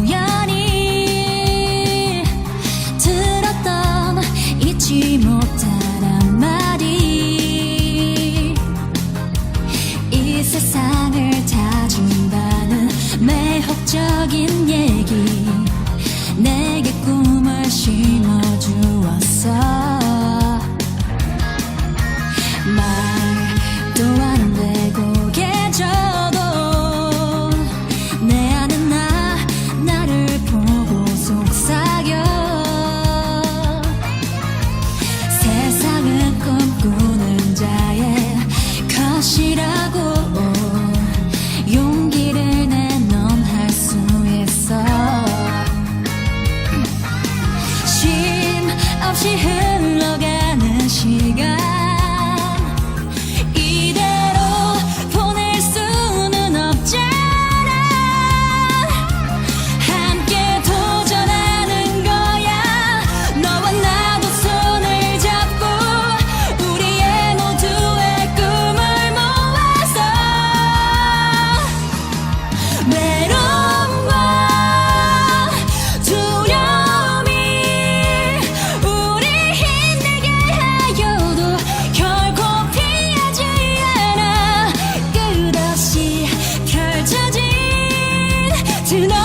우연히 들었던 잊지 못한 한마디 이 세상을 다준 바는 매혹적인 같은